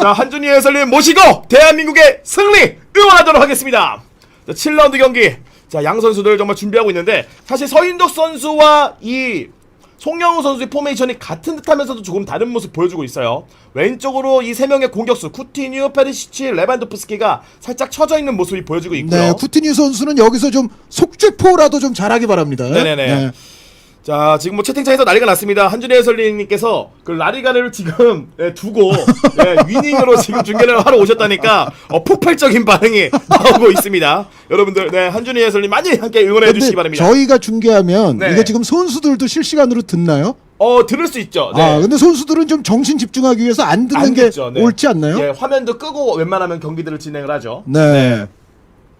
자, 한준희 해설님 모시고 대한민국의 승리 응원하도록 하겠습니다. 자, 7라운드 경기. 자, 양 선수들 정말 준비하고 있는데 사실 서인덕 선수와 이 송영우 선수의 포메이션이 같은 듯하면서도 조금 다른 모습 보여주고 있어요. 왼쪽으로 이 세 명의 공격수 쿠티뉴, 페리시치, 레반도프스키가 살짝 처져 있는 모습이 보여지고 있고요. 네, 쿠티뉴 선수는 여기서 좀 속죄포라도 좀 잘하기 바랍니다. 네네네. 자 지금 뭐 채팅창에서 난리가 났습니다. 한준희 해설님께서 그 라리가를 지금 예, 두고 예, 위닝으로 지금 중계를 하러 오셨다니까 어, 폭발적인 반응이 나오고 있습니다. 여러분들 네 한준희 해설님 많이 함께 응원해 주시기 바랍니다. 저희가 중계하면 네. 이거 지금 선수들도 실시간으로 듣나요? 어 들을 수 있죠. 네. 아, 근데 선수들은 좀 정신 집중하기 위해서 안 듣는 안 게 듣죠. 네. 옳지 않나요? 예, 화면도 끄고 웬만하면 경기들을 진행을 하죠. 네.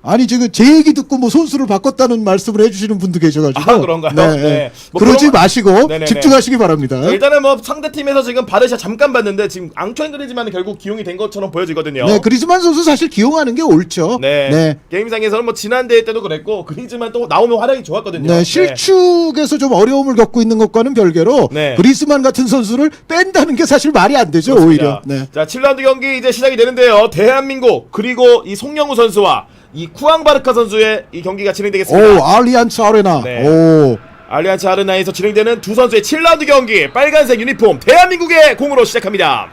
아니 지금 제 얘기 듣고 뭐 선수를 바꿨다는 말씀을 해주시는 분도 계셔가지고 아, 그런가요? 네. 뭐 그러지 그런 거- 마시고 네네네. 집중하시기 바랍니다. 자, 일단은 뭐 상대 팀에서 지금 바르샤 잠깐 봤는데 지금 앙초인그리지만 결국 기용이 된 것처럼 보여지거든요. 네, 그리즈만 선수 사실 기용하는 게 옳죠. 네. 네. 게임상에서는 뭐 지난 대회 때도 그랬고 그리즈만 또 나오면 활약이 좋았거든요. 네, 실축에서 좀 어려움을 겪고 있는 것과는 별개로 네. 그리스만 같은 선수를 뺀다는 게 사실 말이 안 되죠. 오히려. 네. 자, 7라운드 경기 이제 시작이 되는데요. 대한민국 그리고 이 송영우 선수와 이 쿠앙바르카 선수의 이 경기가 진행되겠습니다. 오, 알리안츠 아레나. 네. 오. 알리안츠 아르나에서 진행되는 두 선수의 7라운드 경기 빨간색 유니폼 대한민국의 공으로 시작합니다.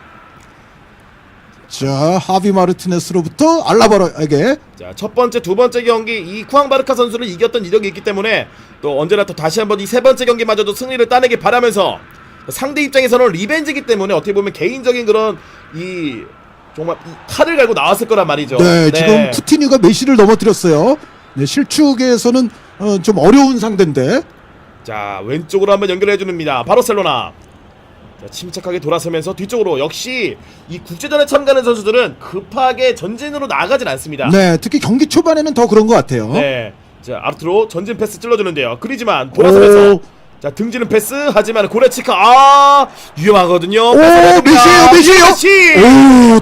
자, 하비 마르티네스로부터 알라바라에게 자, 첫 번째, 두 번째 경기 이 쿠앙바르카 선수를 이겼던 이력이 있기 때문에 또 언제나 또 다시 한번 이 세 번째 경기마저도 승리를 따내길 바라면서 상대 입장에서는 리벤지기 때문에 어떻게 보면 개인적인 그런 이 정말 이 칼을 갈고 나왔을 거란 말이죠. 네, 지금 쿠티뉴가 메시를 넘어뜨렸어요. 네, 실축에서는 어, 좀 어려운 상대인데. 자 왼쪽으로 한번 연결해 줍니다. 바르셀로나. 자, 침착하게 돌아서면서 뒤쪽으로 역시 이 국제전에 참가하는 선수들은 급하게 전진으로 나가진 않습니다. 네, 특히 경기 초반에는 더 그런 것 같아요. 네. 자 아르투로 전진 패스 찔러주는데요. 그리지만 돌아서면서 오. 자 등지는 패스 하지만 고레치카 아 위험하거든요. 오. 메시예요, 메시예요. 메시!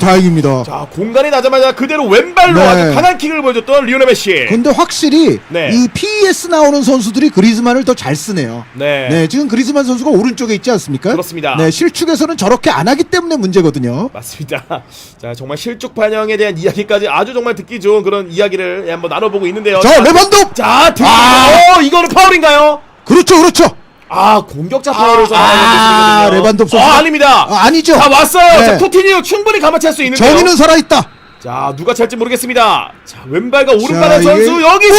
오, 다행입니다. 자 공간이 나자마자 그대로 왼발로 네. 아주 강한 킥을 보여줬던 리오넬 메시. 근데 확실히 네. 이 PES 나오는 선수들이 그리즈만을 더 잘 쓰네요. 네. 네, 지금 그리즈만 선수가 오른쪽에 있지 않습니까? 그렇습니다. 네, 실축에서는 저렇게 안 하기 때문에 문제거든요. 맞습니다. 자 정말 실축 반영에 대한 이야기까지 아주 정말 듣기 좋은 그런 이야기를 한번 나눠보고 있는데요. 자, 레반도! 자 등. 아! 어 이거는 파울인가요? 그렇죠, 그렇죠. 아 공격자 파울을 아, 레반도프 선수가- 아 아닙니다. 아, 아니죠. 자 왔어요. 네. 자 쿠티니오 충분히 감아챌 수 있는데요. 정의는 살아 있다. 자 누가 찰지 모르겠습니다. 자 왼발과 오른발의 자, 선수 이게- 여기서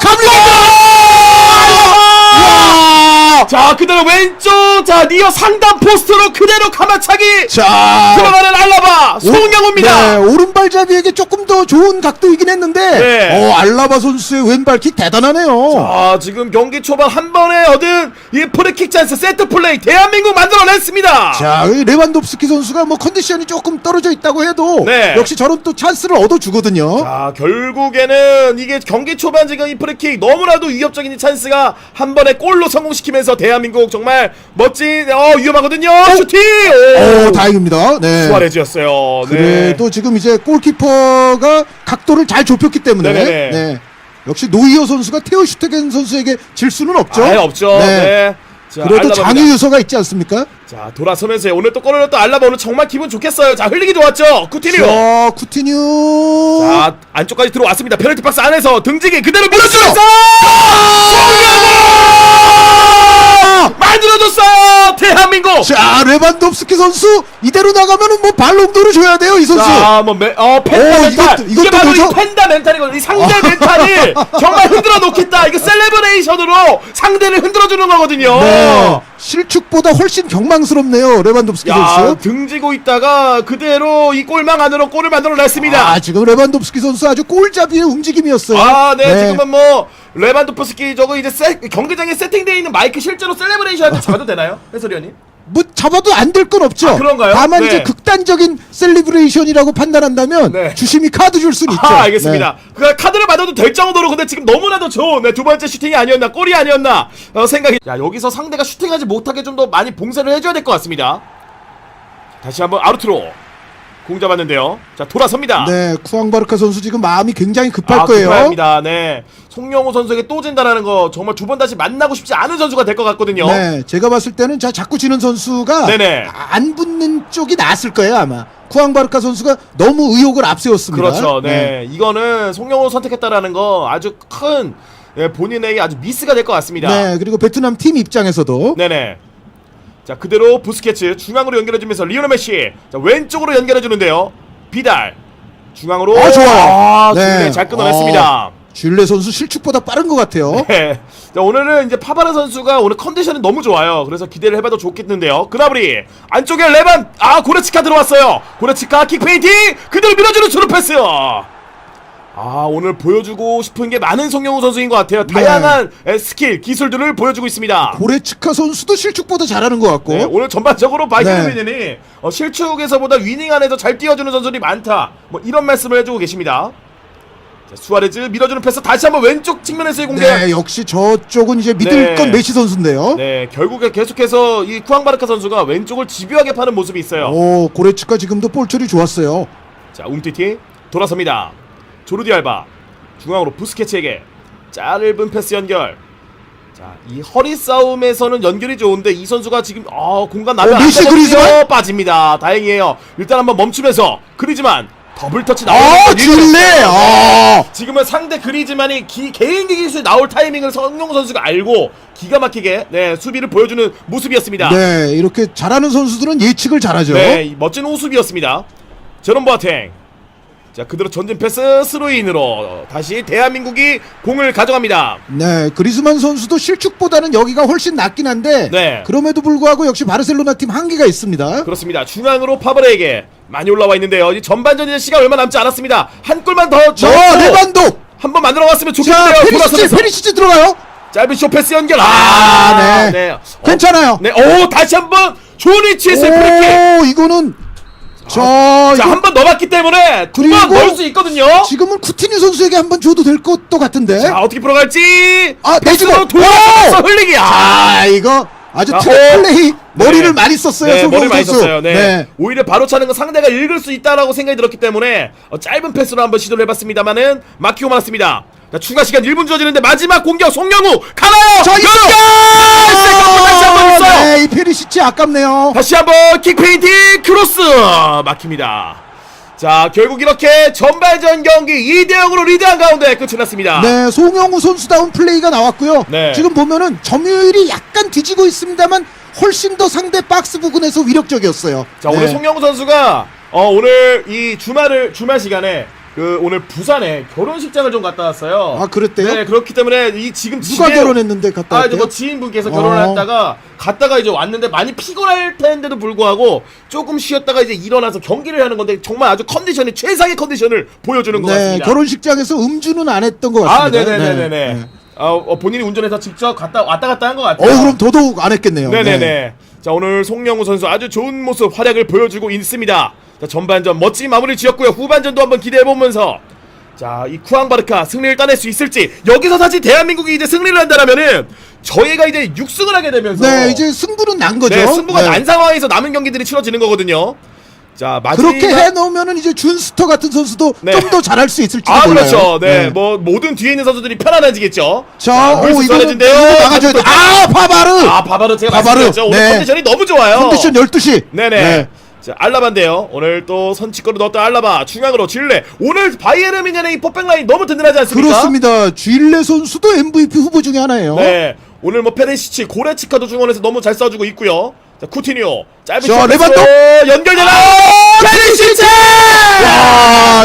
갑니다! 자 그대로 왼쪽 자 니어 상단 포스트로 그대로 감아차기 자, 들어가는 알라바 송영우입니다. 네, 오른발잡이에게 조금 더 좋은 각도이긴 했는데, 네. 어, 알라바 선수의 왼발킥 대단하네요. 아 지금 경기 초반 한 번에 얻은 이 프리킥 찬스 세트 플레이 대한민국 만들어냈습니다. 자, 이 레반도프스키 선수가 뭐 컨디션이 조금 떨어져 있다고 해도 네. 역시 저런 또 찬스를 얻어 주거든요. 자 결국에는 이게 경기 초반 지금 이 프리킥 너무나도 위협적인 이 찬스가 한 번에 골로 성공시키면서 대한민국 정말 멋진 어 위험하거든요 슈팅 오, 오, 다행입니다. 네. 수아레즈였어요. 네. 그래도 지금 이제 골키퍼가 각도를 잘 좁혔기 때문에 네네네. 네. 역시 노이어 선수가 테오 슈테겐 선수에게 질 수는 없죠. 아예 없죠. 네. 네. 자, 그래도 알라바입니다. 장유 요소가 있지 않습니까? 자 돌아서면서 오늘 또 골을 넣었던 알라바 오늘 정말 기분 좋겠어요. 자 흘리기 좋았죠. 쿠티니오. 자, 쿠티뉴. 자 안쪽까지 들어왔습니다. 페널티 박스 안에서 등지기 그대로 밀어주면서 송 만들어줬어요. 대한민국. 자, 레반도프스키 선수 이대로 나가면은 뭐 발롱도를 줘야 돼요, 이 선수. 자뭐 어 펜다 오, 멘탈 이것도- 이게 이것도 바로 뭐죠? 이 펜다 멘탈이거든. 이 상대 멘탈을 정말 흔들어 놓겠다. 이거 셀레브레이션으로 상대를 흔들어 주는 거거든요. 네. 실축보다 훨씬 경망스럽네요, 레반도프스키 야 선수. 등지고 있다가 그대로 이 골망 안으로 골을 만들어 냈습니다. 아, 지금 레반도프스키 선수 아주 골잡이의 움직임이었어요. 아, 네, 지금은 뭐 레반도프스키 저거 이제 세, 경기장에 세팅되어 있는 마이크 실제로 셀레브레이션 할때 잡아도 되나요, 해설위원님? 뭐 잡아도 안 될 건 없죠. 아, 그런가요? 다만 네. 이제 극단적인 셀리브레이션이라고 판단한다면 네. 주심이 카드 줄 수는 있죠. 아, 알겠습니다. 그 카드를 받아도 될 정도로 근데 지금 너무나도 좋은 네, 두 번째 슈팅이 아니었나, 골이 아니었나 어, 생각이. 야, 여기서 상대가 슈팅하지 못하게 좀 더 많이 봉쇄를 해줘야 될 것 같습니다. 다시 한번 아르투로 공 잡았는데요. 자 돌아섭니다. 네, 쿠앙바르카 선수 지금 마음이 굉장히 급할 아, 거예요. 급합니다. 네. 송영호 선수에게 또 진다라는 거 정말 두 번 다시 만나고 싶지 않은 선수가 될 것 같거든요. 네, 제가 봤을 때는 자 자꾸 지는 선수가 네네. 안 붙는 쪽이 나았을 거예요 아마. 쿠앙바르카 선수가 너무 의욕을 앞세웠습니다. 그렇죠. 네. 이거는 송영호 선택했다라는 거 아주 큰 예, 본인에게 아주 미스가 될 것 같습니다. 네, 그리고 베트남 팀 입장에서도 네네. 자 그대로 부스케츠 중앙으로 연결해주면서 리오넬 메시 자 왼쪽으로 연결해주는데요. 비달 중앙으로 아, 좋아요. 아, 네. 네. 잘 끊어냈습니다. 어, 슐레 선수 실축보다 빠른 것 같아요. 네. 자, 오늘은 이제 파바르 선수가 오늘 컨디션이 너무 좋아요. 그래서 기대를 해봐도 좋겠는데요. 그나브리 안쪽에 레반 아 고레치카 들어왔어요. 고레치카 킥페인팅 그대로 밀어주는 주루 패스. 아 오늘 보여주고 싶은 게 많은 송영우 선수인 것 같아요. 네. 다양한 에, 스킬 기술들을 보여주고 있습니다. 고레츠카 선수도 실축보다 잘하는 것 같고. 네, 오늘 전반적으로 바이킹 네. 미니이 어, 실축에서보다 위닝 안에서 잘 뛰어주는 선수들이 많다. 뭐 이런 말씀을 해주고 계십니다. 자, 수아레즈 밀어주는 패스 다시 한번 왼쪽 측면에서의 공격. 네, 역시 저쪽은 이제 믿을 네. 건 메시 선수인데요. 네, 결국에 계속해서 이 쿠앙바르카 선수가 왼쪽을 집요하게 파는 모습이 있어요. 오, 고레츠카 지금도 볼 처리 좋았어요. 자, 웅티티 돌아섭니다. 조르디 알바 중앙으로 부스케츠에게 짧은 패스 연결. 자, 이 허리 싸움에서는 연결이 좋은데 이 선수가 지금 어, 공간 나면 어. 그리즈만? 빠집니다. 다행이에요. 일단 한번 멈추면서 그리지만 더블 터치 아, 나오는 줄레! 아! 지금은 상대 그리즈만이 기, 개인기 기술 나올 타이밍을 성용 선수가 알고 기가 막히게 네, 수비를 보여주는 모습이었습니다. 네, 이렇게 잘하는 선수들은 예측을 잘하죠. 네, 이 멋진 호수비였습니다. 제롬 보아탱. 자, 그대로 전진 패스 스루인으로 다시 대한민국이 공을 가져갑니다. 네, 그리스만 선수도 실축보다는 여기가 훨씬 낫긴 한데 네. 그럼에도 불구하고 역시 바르셀로나 팀 한계가 있습니다. 그렇습니다. 중앙으로 파브레에게 많이 올라와 있는데요. 이 전반전의 시간 얼마 남지 않았습니다. 한 골만 더 자, 넣고 레반도! 한번 만들어 왔으면 자, 좋겠는데요. 페리시치, 돌아서면서 페리시치 들어가요? 짧은 쇼패스 연결. 아, 아, 네. 어, 괜찮아요. 네, 오 다시 한번 위치에서 프리킥. 오, 이거는 자, 자, 이거 한번 넣었기 때문에 두 번 그리고 넣을 수 있거든요. 지금은 쿠티뉴 선수에게 한 번 줘도 될 것도 같은데. 자, 어떻게 풀어갈지. 아, 내주고. 돌아서 오! 흘리기. 아, 아, 이거 아주 자, 트랙 플레이 머리를 네. 많이 썼어요. 네, 머리 많이. 썼어요. 네. 오히려 바로 차는 건 상대가 읽을 수 있다라고 생각이 들었기 때문에 어, 짧은 패스로 한번 시도를 해봤습니다만은 막히고 말았습니다. 자, 추가 시간 1분 주어지는데 마지막 공격 송영우 가나요? 자, 이거! 세컨드 다시 한번 있어요. 네, 이 페리시치 아깝네요. 다시 한번 킥페인팅 크로스 막힙니다. 자, 결국 이렇게 전반전 경기 2대 0으로 리드한 가운데 끝이 났습니다. 네, 송영우 선수다운 플레이가 나왔고요. 네. 지금 보면은 점유율이 약간 뒤지고 있습니다만 훨씬 더 상대 박스 부근에서 위력적이었어요. 자 오늘 네. 송영우 선수가 어, 오늘 이 주말을 주말 시간에 그 오늘 부산에 결혼식장을 좀 갔다 왔어요. 아, 그랬대요? 네 그렇기 때문에 이 지금 누가 집에- 결혼했는데 갔다 아 이제 왔대요? 뭐 지인분께서 결혼을 어. 했다가 갔다가 이제 왔는데 많이 피곤할 텐데도 불구하고 조금 쉬었다가 이제 일어나서 경기를 하는 건데 정말 아주 컨디션이 최상의 컨디션을 보여주는 것 네, 같습니다. 결혼식장에서 음주는 안 했던 것 아 같습니다. 네네네네 네. 네. 어, 어, 본인이 운전해서 직접 갔다 왔다 갔다 한것 어, 같아요. 그럼 더더욱 안 했겠네요. 네네네. 네. 자 오늘 송영우 선수 아주 좋은 모습 활약을 보여주고 있습니다. 자 전반전 멋진 마무리 지었고요. 후반전도 한번 기대해 보면서 자이 쿠앙바르카 승리를 따낼 수 있을지 여기서 사실 대한민국이 이제 승리를 한다라면은 저희가 이제 6승을 하게 되면서 네, 이제 승부는 난 거죠. 네, 승부가 네. 난 상황에서 남은 경기들이 치러지는 거거든요. 자 마지막 그렇게 해놓으면은 이제 준스터 같은 선수도 네. 좀 더 잘할 수 있을지도 아 몰라요. 그렇죠. 네, 뭐 모든 뒤에 있는 선수들이 편안해지겠죠. 자, 오, 루이스 이거는. 이거 막아줘야 돼. 아, 파바르! 아 바바르 제가 바바르. 말씀드렸죠. 오늘 네. 컨디션이 너무 좋아요. 컨디션 12시. 네네. 자, 알라바인데요. 오늘 또 선취골을 넣었던 알라바 중앙으로 질레. 오늘 바이에른 미넨의 이 포백 라인 너무 든든하지 않습니까? 그렇습니다. 쥐일레 선수도 MVP 후보 중에 하나예요. 네. 오늘 뭐 페데시치, 고레치카도 중원에서 너무 잘 쏴주고 있고요. 자, 쿠티뉴. 짧은 자, 슛 레반도! 연결되나?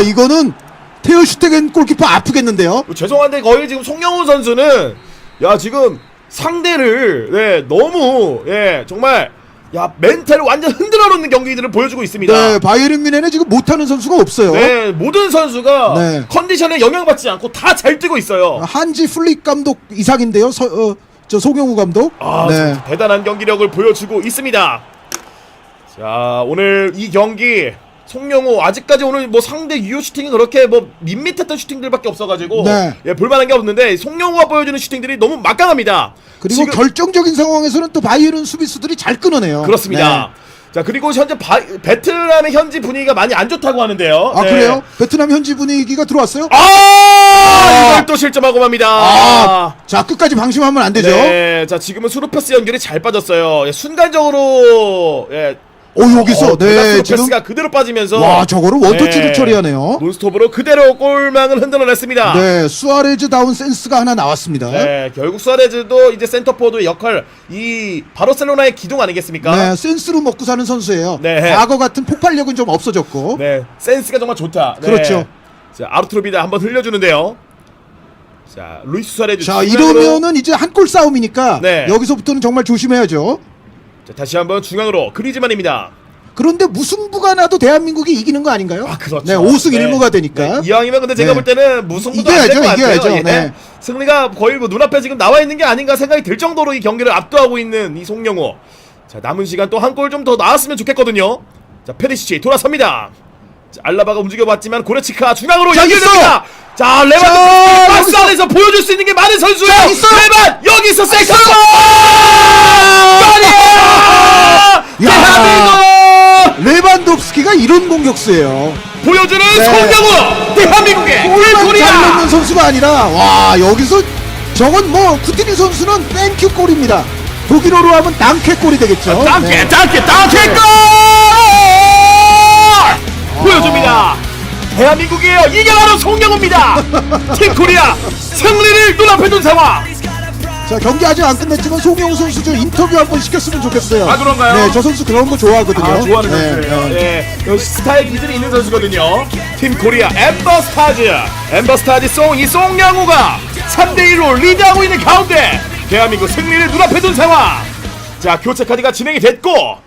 이거는 테오 슈테겐 골키퍼 아프겠는데요. 죄송한데 거의 지금 송영훈 선수는 야, 지금 상대를 네, 너무 예, 정말 야, 멘탈을 완전 흔들어 놓는 경기들을 보여주고 있습니다. 네, 바이에른 뮌헨에 지금 못하는 선수가 없어요. 네, 모든 선수가 네. 컨디션에 영향받지 않고 다 잘 뛰고 있어요. 한지 플릭 감독 이상인데요. 서, 어, 저 소경우 감독. 아, 네. 참 대단한 경기력을 보여주고 있습니다. 자, 오늘 이 경기 송영호 아직까지 오늘 뭐 상대 유효 슈팅이 그렇게 뭐 밋밋했던 슈팅들밖에 없어가지고 네. 예, 볼만한 게 없는데 송영호가 보여주는 슈팅들이 너무 막강합니다. 그리고 지금- 결정적인 상황에서는 또 바이에른 수비수들이 잘 끊어내요. 그렇습니다. 자 그리고 현재 바, 베트남의 현지 분위기가 많이 안 좋다고 하는데요. 아 네. 그래요? 베트남 현지 분위기가 들어왔어요? 아, 이걸 또 실점하고 맙니다. 아, 자 끝까지 방심하면 안 되죠. 네, 자 지금은 수루패스 연결이 잘 빠졌어요. 예, 순간적으로 예, 오 여기서 어, 네 지금 패스가 그대로 빠지면서 와 저거를 원터치로 처리하네요. 논스톱으로 그대로 골망을 흔들어냈습니다. 네 수아레즈 다운 센스가 하나 나왔습니다. 네, 결국 수아레즈도 이제 센터포드의 역할 이 바르셀로나의 기둥 아니겠습니까? 네, 센스로 먹고 사는 선수예요. 네. 과거 같은 폭발력은 좀 없어졌고. 네, 센스가 정말 좋다. 네. 그렇죠. 자, 아르투로 비다 한번 흘려주는데요. 자, 루이스 수아레즈. 자. 이러면은 이제 한 골 싸움이니까 네. 여기서부터는 정말 조심해야죠. 자, 다시 한번 중앙으로 그리즈만입니다. 그런데 무승부가 나도 대한민국이 이기는 거 아닌가요? 아, 그렇죠. 네, 5승 네. 1무가 되니까. 네, 이왕이면 근데 제가 네. 볼 때는 무승부도 이겨야죠, 같아요. 이겨야죠. 예. 네. 승리가 거의 뭐 눈앞에 지금 나와 있는 게 아닌가 생각이 들 정도로 이 경기를 압도하고 있는 이 송영호. 자, 남은 시간 또 한 골 좀 더 나왔으면 좋겠거든요. 자, 페리시치 돌아섭니다. 자, 알라바가 움직여봤지만 고레치카 중앙으로 자, 연결됩니다. 자, 레반 자, 박스 안에서 보여줄 수 있는 게 많은 선수예요. 자, 있어요. 레반 여기서 세컨 골! 골이야! 대한민국 레반도프스키가 이런 공격수예요. 보여주는 네. 송영호 대한민국의 골만 잘 골이야! 넣는 선수가 아니라 와 여기서 저건 뭐 쿠티니 선수는 땡큐 골입니다. 독일어로 하면 당캐 골이 되겠죠. 땅게 네. 땅게 땅게 골! 대한민국이에요. 이게 바로 송영호입니다. 팀 코리아 승리를 눈앞에 둔 상황. 자 경기 아직 안 끝냈지만 송영우 선수 좀 인터뷰 한번 시켰으면 좋겠어요. 아, 그런가요? 네, 저 선수 그런 거 좋아하거든요. 아, 좋아하는 네, 선수예요. 네. 예, 역시 스타일 기질이 있는 선수거든요. 팀 코리아 엠버스타즈. 엠버스타즈 송, 이 송영우가 3대 1로 리드하고 있는 가운데 대한민국 승리를 눈앞에 둔 상황. 자, 교체 카드가 진행이 됐고,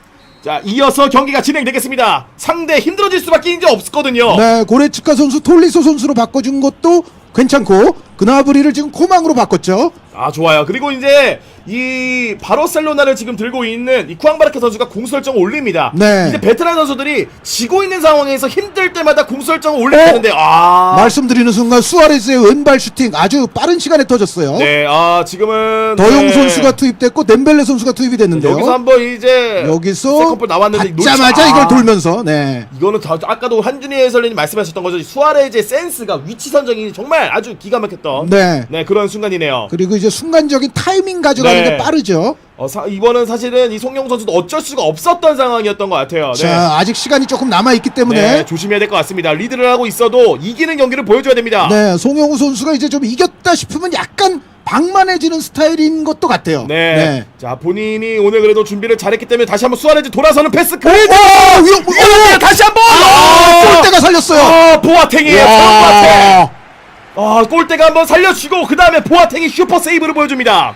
자, 이어서 경기가 진행되겠습니다. 상대 힘들어질 수밖에 이제 없거든요. 네, 고레츠카 선수 톨리소 선수로 바꿔준 것도 괜찮고 그나브리를 지금 코망으로 바꿨죠. 아 좋아요. 그리고 이제 이 바르셀로나를 지금 들고 있는 이 쿠앙바르케 선수가 공설정 을 올립니다. 네. 이제 베테랑 선수들이 지고 있는 상황에서 힘들 때마다 공설정을 어? 올리는데 아 말씀드리는 순간 수아레즈의 왼발 슈팅 아주 빠른 시간에 터졌어요. 네, 아 지금은 더용 네. 선수가 투입됐고 덴벨레 선수가 투입이 됐는데요. 여기서 한번 이제 여기서 세컨볼 나왔는데 받자마자 놓치- 이걸 아, 돌면서 네. 이거는 다, 아까도 한준희 해설님 말씀하셨던 거죠. 수아레즈의 센스가 위치 선정이 정말 아주 기가 막혔던 네. 네, 그런 순간이네요. 그리고 이제 순간적인 타이밍 가져가는 네. 게 빠르죠. 어, 사, 이번은 사실은 이 송영 선수도 어쩔 수가 없었던 상황이었던 것 같아요. 네. 자, 아직 시간이 조금 남아 있기 때문에 네, 조심해야 될 것 같습니다. 리드를 하고 있어도 이기는 경기를 보여줘야 됩니다. 네, 송영우 선수가 이제 좀 이겼다 싶으면 약간 방만해지는 스타일인 것도 같아요. 네. 자, 본인이 오늘 그래도 준비를 잘했기 때문에 다시 한번 수아레즈 돌아서는 패스 오, 그래도 오, 위험, 다시 한번 아, 골대가 살렸어요. 아, 보아탱이에요. 보아탱. 와. 아, 골대가 한번 살려주고 그 다음에 보아탱이 슈퍼 세이브를 보여줍니다.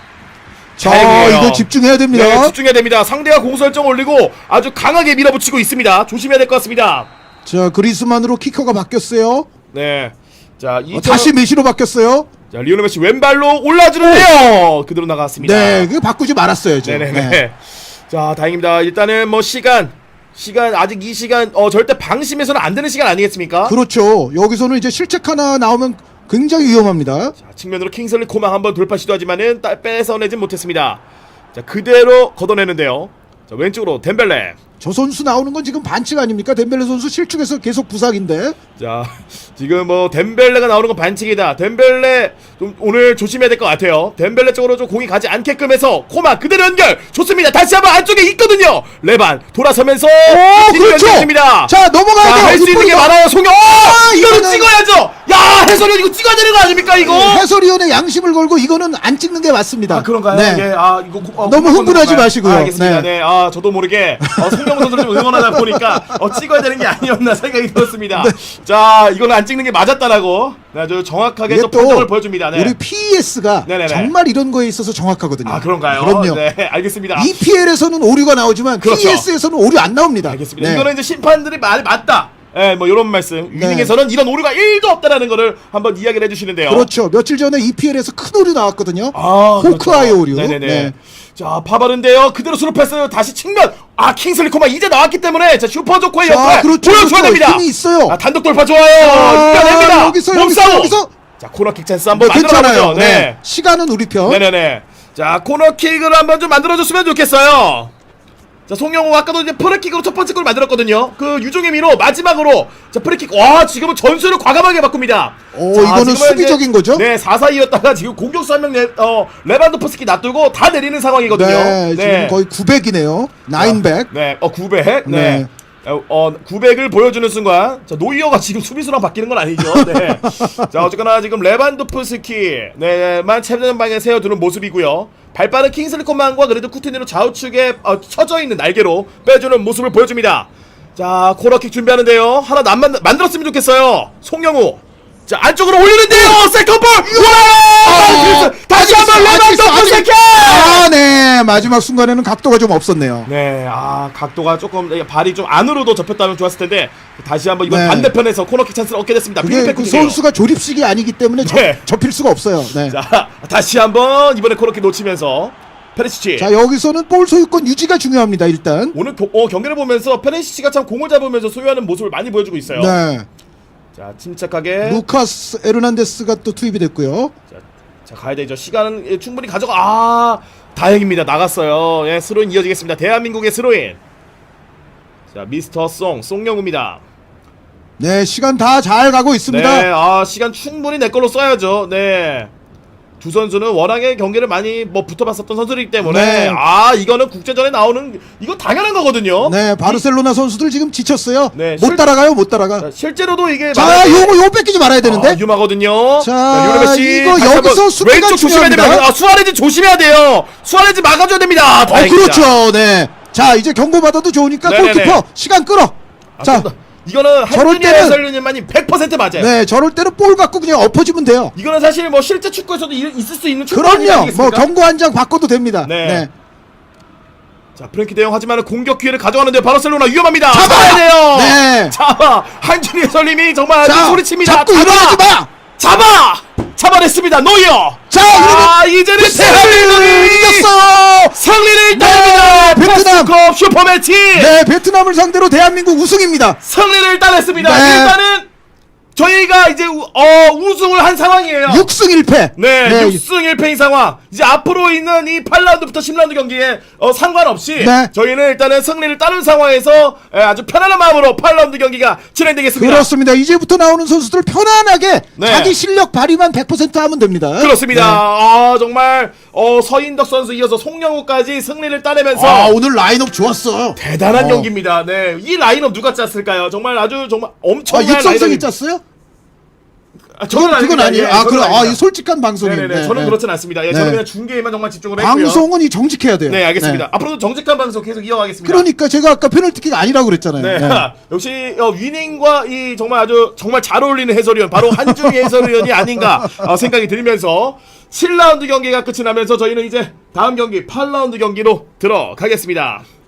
자, 다행이에요. 이거 집중해야 됩니다. 네, 집중해야 됩니다. 상대가 공설정 올리고 아주 강하게 밀어붙이고 있습니다. 조심해야 될 것 같습니다. 자, 그리스만으로 키커가 바뀌었어요. 네. 자, 어, 이 다시 메시로 바뀌었어요. 자, 리오넬 메시 왼발로 올라주는데요. 그대로 나갔습니다. 네, 그 바꾸지 말았어야죠. 네네네. 네. 자, 다행입니다. 일단은 뭐 시간, 시간 아직 이 시간 어 절대 방심해서는 안 되는 시간 아니겠습니까? 그렇죠. 여기서는 이제 실책 하나 나오면 굉장히 위험합니다. 자, 측면으로 킹슬리 코망 한번 돌파 시도하지만은 따, 뺏어내진 못했습니다. 자, 그대로 걷어내는데요. 자, 왼쪽으로 덴벨레. 저 선수 나오는 건 지금 반칙 아닙니까? 덴벨레 선수 실축해서 계속 부상인데. 자, 지금 뭐 덴벨레가 나오는 건 반칙이다. 덴벨레 좀 오늘 조심해야 될 것 같아요. 덴벨레 쪽으로 좀 공이 가지 않게끔 해서 코마 그대로 연결. 좋습니다. 다시 한번 안쪽에 있거든요. 레반 돌아서면서 오, 그렇죠. 연결입니다. 자, 넘어가야 돼요. 할수 있는 게 많아요. 송영. 어! 아, 이거는 이거는- 찍어야죠. 야, 해설위원 이거 찍어야 되는 거 아닙니까 이거? 해설위원의 양심을 걸고 이거는 안 찍는 게 맞습니다. 아 그런가요? 네. 예, 아 이거 어, 너무 어, 흥분하지? 마시고요. 아, 알겠습니다. 네. 네. 아 저도 모르게 어, 송영호 선수를 좀 응원하다 보니까 어, 찍어야 되는 게 아니었나 생각이 들었습니다. 자, 이거는 안 찍는 게 맞았다라고 네, 아주 정확하게 이게 또 판정을 보여줍니다. 네. 우리 PES가 네네네. 정말 이런 거에 있어서 정확하거든요. 아 그런가요? 그럼요. 네, 알겠습니다. EPL에서는 오류가 나오지만 그렇죠. PES에서는 오류 안 나옵니다. 알겠습니다. 네. 이거는 이제 심판들이 말이 맞다. 예, 뭐 이런 말씀. 네. 위닝에서는 이런 오류가 1도 없다라는 거를 한번 이야기를 해주시는데요. 그렇죠. 며칠 전에 EPL에서 큰 오류 나왔거든요. 아, 호크아이 그렇죠. 오류. 네네네. 네. 자, 파바른데요. 그대로 스루 패스 다시 측면. 아, 킹슬리 코마 이제 나왔기 때문에 자 슈퍼 조커의 자, 역할 그렇죠, 보여줘야 그렇죠. 됩니다. 힘이 있어요. 아, 단독 돌파 좋아요. 아, 이겨냅니다. 여기서, 몸싸움. 여기서, 여기서. 자, 코너킥 찬스 한번 뭐 괜찮아요. 만들어보죠. 네. 네. 시간은 우리 편. 네네네. 자, 코너킥을 한번 좀 만들어줬으면 좋겠어요. 자, 송영호 아까도 이제 프리킥으로 첫 번째 골 만들었거든요. 그 유종의 미로 마지막으로 자, 프리킥. 와, 지금은 전술을 과감하게 바꿉니다. 오, 자, 이거는 지금은 수비적인 이제, 거죠? 네, 4-4-2였다가 지금 공격수 한명 어, 레반도프스키 놔두고 다 내리는 상황이거든요. 네, 지금 거의 900이네요. 900. 네, 어 900. 네. 네. 어, 어 900을 보여주는 순간 자 노이어가 지금 수비수랑 바뀌는 건 아니죠. 네. 자 어쨌거나 지금 레반도프스키 네만 최전방에 세워두는 모습이고요. 발빠른 킹슬리코만과 그래도 쿠티니로 좌우측에 어, 쳐져 있는 날개로 빼주는 모습을 보여줍니다. 자 코너킥 준비하는데요. 하나 남 만, 만들었으면 좋겠어요. 송영우. 자 안쪽으로 올리는데요. 세컨볼. 우와! 다시 한번 아직 있어, 아직 레반도프스키. 아, 네. 마지막 순간에는 각도가 좀 없었네요. 네, 아 각도가 조금 예, 발이 좀 안으로도 접혔다면 좋았을 텐데 다시 한번 이번 네. 반대편에서 코너킥 찬스를 얻게 됐습니다. 그게 필리페 그. 선수가 조립식이 아니기 때문에 접, 네. 접힐 수가 없어요. 네. 자, 자 다시 한번 이번에 코너킥 놓치면서 페레시치. 여기서는 볼 소유권 유지가 중요합니다. 일단. 오늘 교- 어, 경기를 보면서 페레시치가 참 공을 잡으면서 소유하는 모습을 많이 보여주고 있어요. 네. 자 침착하게. 루카스 에르난데스가 또 투입이 됐고요. 자, 자 가야 되죠. 시간은 예, 충분히 가져가. 아 다행입니다. 나갔어요. 예, 스로인 이어지겠습니다. 대한민국의 스로인. 자 미스터 송 송영우입니다. 네, 시간 다 잘 가고 있습니다. 네, 아 시간 충분히 내 걸로 써야죠. 네. 두 선수는 워낙에 경기를 많이 뭐 붙어봤었던 선수이기 때문에 네. 아 이거는 국제전에 나오는 이거 당연한 거거든요. 네, 바르셀로나 선수들 지금 지쳤어요. 네, 못 실- 따라가요, 못 따라가. 자, 실제로도 이게 자, 요거 요거 뺏기지 말아야 되는데. 아, 유마거든요. 자, 씨, 이거 다시 여기서 수비가 왼쪽 조심해야 중요합니다. 됩니다. 아, 수아레즈 조심해야 돼요. 수아레즈 막아줘야 됩니다. 어, 다행입니다. 그렇죠. 네. 자, 이제 경고 받아도 좋으니까 네네네. 골키퍼 시간 끌어. 아, 자, 좀 더- 이거는 저럴 한준희 때는- 해설위원님만이 100% 맞아요. 네, 저럴 때는 볼 갖고 그냥 엎어지면 돼요. 이거는 사실 뭐 실제 축구에서도 이- 있을 수 있는 축구 그럼요. 뭐 아니겠습니까? 경고 한 장 바꿔도 됩니다. 네. 네. 자 프랭키 대형 하지만 공격 기회를 가져가는데 바르셀로나 위험합니다. 잡아야 돼요. 네. 잡아 한준희 해설님이 정말 아주 자, 소리칩니다. 자꾸 일어나지 마. 잡아 잡아냈습니다. 노이어. 자, 아 이제는 대한민국이 이겼어요. 승리를 네, 따냅니다. 베트남. 베스트컵 슈퍼매치 네, 베트남을 상대로 대한민국 우승입니다. 승리를 따냈습니다. 네. 일단은 저희가 이제 우, 어, 우승을 한 상황이에요. 6승 1패. 네, 6승 1패인 상황. 이제 앞으로 있는 이 8라운드부터 10라운드 경기에 어, 상관없이 네. 저희는 일단은 승리를 따는 상황에서 에, 아주 편안한 마음으로 8라운드 경기가 진행되겠습니다. 그렇습니다. 이제부터 나오는 선수들 편안하게 네. 자기 실력 발휘만 100% 하면 됩니다. 그렇습니다. 네. 아, 정말 어, 서인덕 선수 이어서 송영우까지 승리를 따내면서 아, 오늘 라인업 좋았어. 대단한 어. 경기입니다. 네, 이 라인업 누가 짰을까요? 정말 아주 정말 아, 엄청난 육성성이 라인업이- 짰어요? 아, 그건, 그건. 아니에요. 예, 아, 그럼 아. 이 솔직한 방송이에요. 네네네. 저는 그렇진 않습니다. 예, 네. 저는 그냥 중계에만 정말 집중을 했고요. 방송은 이 정직해야 돼요. 네, 알겠습니다. 네. 앞으로도 정직한 방송 계속 이어가겠습니다. 그러니까 제가 아까 페널티킥 아니라고 그랬잖아요. 네. 네. 역시 어, 위닝과 이 정말 아주 정말 잘 어울리는 해설위원 바로 한준희 해설위원이 아닌가 어, 생각이 들면서 7라운드 경기가 끝이 나면서 저희는 이제 다음 경기 8라운드 경기로 들어가겠습니다.